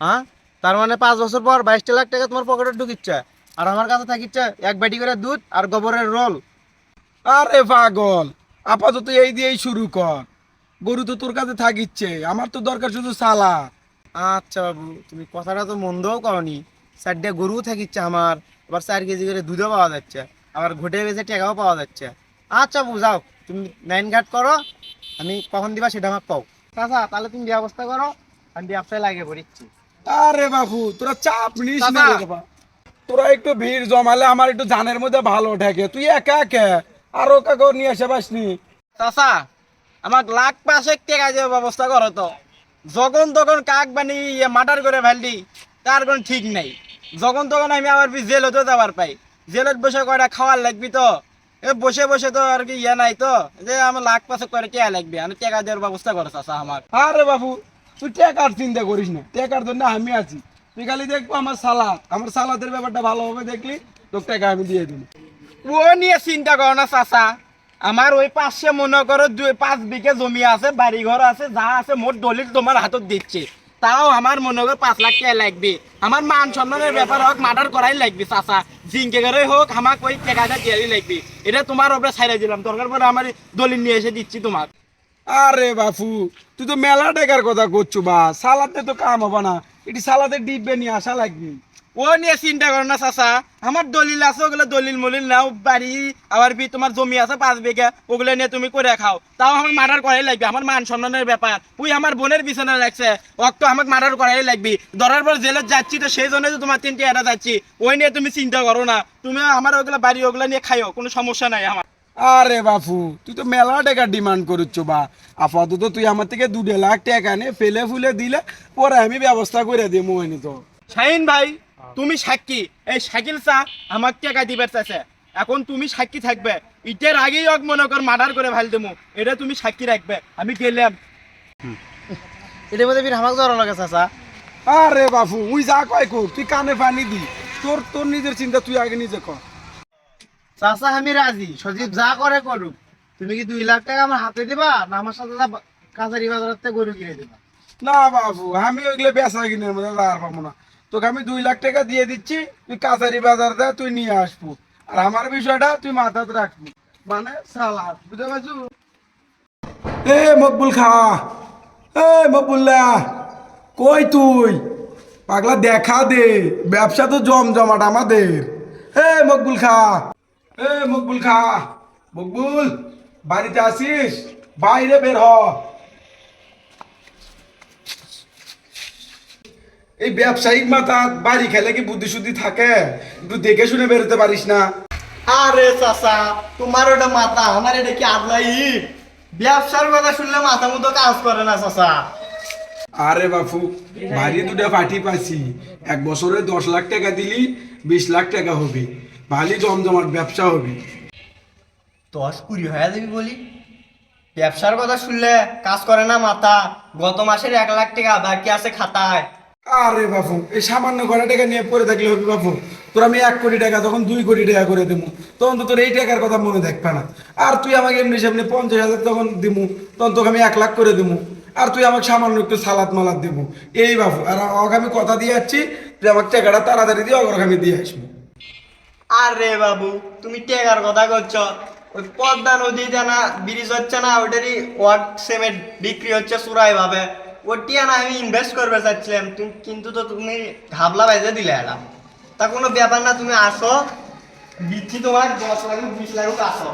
হ্যাঁ? তার মানে পাঁচ বছর পর বাইশটা লাখ টাকা তোমার পকেটে ঢুকিচ্ছে। আর আমার কাছে থাকিচ্ছে এক বাটি করে দুধ আর গোবরের রোল। আরে পাগল আপাতত এই দিয়েই শুরু কর। গরু তো তোর কাছে থাকিচ্ছে আমার তো দরকার শুধু সালা আচ্ছা বাবু তুমি কথাটা তো মন্দও করনি। চারটে গরুও থাকিচ্ছে আমার আবার চার কেজি করে দুধও পাওয়া যাচ্ছে আবার ঘুটে বেঁচে টাকাও পাওয়া যাচ্ছে। আচ্ছা বুঝাও তুমি নাইন ঘাট করো আমি কখন দিবা সেটা আমার পাও চাচা তাহলে তুমি ব্যবস্থা করো আমি ব্যবসায় লাগিয়ে পড়িচ্ছি। আরে বাবু তোরা চাপ নিস না রে বাবা। তোরা একটু ভিড় জমালে আমার একটু জানের মধ্যে ভালো ঠেকে। তুই একা একা আরও কাকে নিয়ে আসে পাসনি চাচা আমার লাখ পাশে টাকা দেওয়ার ব্যবস্থা করো তো। যখন তখন কাক বানি ইয়ে মার্ডার করে ফেললি তার কোনো ঠিক নাই। যখন তখন আমি আবার বি জেলতে যাবার পাই। জেলত বসে কয়টা খাওয়ার লাগবি তো? এ বসে বসে তো আর কি ইয়ে নাই তো। যে আমার লাখ পাশে করে টাকা লাগবে আমি টাকা দেওয়ার ব্যবস্থা করো চাচা আমার আরে বাবু তুই টেকার চিন্তা করিস না। টেকার জন্য আমি আছি। তুই খালি দেখব আমার সালাদ। আমার সালাদের ব্যাপারটা ভালোভাবে দেখলি, তোর টাকা আমি দিয়ে দিবি। ও নিয়ে চিন্তা করো না, চাচা। আমার ওই পাশে মনে করো দুই, পাঁচ বিঘে জমি আছে বাড়ি ঘর আছে, যা আছে, মোট দলিল তোমার হাতত দিচ্ছে। তাও আমার মনে করো পাঁচ লাখ টাকা লাগবে। আমার মান সম্মানের ব্যাপার হোক মার্ডার করাই লাগবে, চাচা। জিঙ্কে করে হোক, আমাকে ওই টাকাটা দিয়ারই লাগবে। এটা তোমার ওপরে ছাইড়ে দিলাম। দরকার পরে আমার দলিল নিয়ে এসে দিচ্ছি তোমার আরে বাপু, তুই তো মেলা টাকার কথা করছ, বা। সালাদে তো কাম হবে না। এটি সালাদে ডিব্বে নিয়ে আসা লাগবে। ও নিয়ে চিন্তা করো না, চাচা। আমার দলিল আছে, ওগুলো দলিল মলিল নাও। বাড়ি, আবার বি তোমার জমি আছে পাঁচ বিঘা, ওগুলো নিয়ে তুমি করে খাও। তাও আমাকে মার্ডার করাই লাগবে, আমার মান সম্মানের ব্যাপার। ওই আমার বোনের বিছানা লাগছে অক্ত আমাকে মার্ডার করাই লাগবে। ধরার পর জেলে যাচ্ছি তো সেই জন্য তো তোমার তিনটে এটা যাচ্ছি। ওই নিয়ে তুমি চিন্তা করো না। তুমি আমার ওগুলো বাড়ি, ওগুলো নিয়ে খাইও, কোনো সমস্যা নাই আমার। আরে বাপু তুই তো মেলা টাকা ডিমান্ড করছ বা। আপাতত তুই আমার থেকে দু দেড় লাখ টাকা নে ফেলে ফুলে দিলে পরে আমি ব্যবস্থা করে দিই মোহিনী তো। শাহিন ভাই তুমি সাক্ষী। এই শাকিল চা আমাকে টাকা দিবার চাইছে। এখন তুমি সাক্ষী থাকবে। ইটের আগেই হোক মনে কর মার্ডার করে ভালো দেবো এটা তুমি সাক্ষী রাখবে। আমি গেলাম। এটার মধ্যে ফির আমাকে জ্বর লাগে চাচা আরে বাপু উই যা কয় কোক তুই কানে পানি দি। তোর তোর নিজের চিন্তা তুই আগে নিজে কর। চাচা, আমি রাজি। সজীব যা করে করুক। তুমি কি দুই লাখ টাকা আমার হাতে দিবা? না, আমার সাথে কাছারি বাজার থেকে গরু কিনে দিবা। না বাবু, আমি ওইগুলো বেচা মধ্যে দাঁড় পাবো না। তোকে আমি দুই লাখ টাকা দিয়ে দিচ্ছি, তুই কাছারি বাজার দে, তুই নিয়ে আসব। আর আমার বিষয়টা তুই মাথাতে রাখবি। মানে সালাদ বুঝতে পারছ? এ মকবুল খা, এ মকবুল্লা, কই তুই? পাগলা, দেখা দে। ব্যবসা তো জমজমাট আমাদের। এ মকবুল খা। এ মকবুল খা। মকবুল বাড়িতে আসিস বাইরে বের হ। এই ব্যবসায়িক মাথা বাড়ি খেলে কি বুদ্ধি শুদ্ধি থাকে? একটু দেখে শুনে বেরোতে পারিস না। আরে চাচা তোমার ওটা মাথা আমার এটা কি আদলাই ব্যবসার কথা শুনলে মাথা মতো কাজ করে না চাচা। আরে বাপু বাড়ি দুটা পাঠি পাচ্ছি এক বছরে দশ লাখ টাকা দিলি বিশ লাখ টাকা হবে। ভালো জমজমাট ব্যবসা হবে। দশ কুড়ি হয়ে যাবি বলি? ব্যবসার কথা শুনলে কাজ করে না মাথা। গত মাসের এক লাখ টাকা বাকি আছে খাতায়। আরে বাপু এই সামান্য কটা টাকা নিয়ে পড়ে থাকলে হবে বাপু? তোর আমি এক কোটি টাকা তখন দুই কোটি টাকা করে দেবো। তখন তো তোর এই টাকার কথা মনে থাকবে না। আর তুই আমাকে এমনি সামনে পঞ্চাশ হাজার তখন দিবো তখন তোকে আমি এক লাখ করে দেবো। আর তুই আমাকে সামান্য একটু সালাদ মালাদ দেবো। এই বাপু আর ওকে আমি কথা দিয়ে যাচ্ছি তুই আমাকে টাকাটা তাড়াতাড়ি দিয়ে ওকে আমি দিয়ে আসব। আরে বাবু, তুমি টেকার কথা করছ ওই পদ্মা নদীতে না ব্রিজ হচ্ছে না, ওটারই ওয়ার্ড সিমেন্ট বিক্রি হচ্ছে সুরাই ভাবে। ওটি না আমি ইনভেস্ট করবে চাচ্ছিলাম, তুমি, কিন্তু তো তুমি ঘাবলা বাইজে দিলে এটা তা কোনো ব্যাপার না, তুমি আসো। দিচ্ছি তোমার দশ লাখ, বিশ লাখ আসো।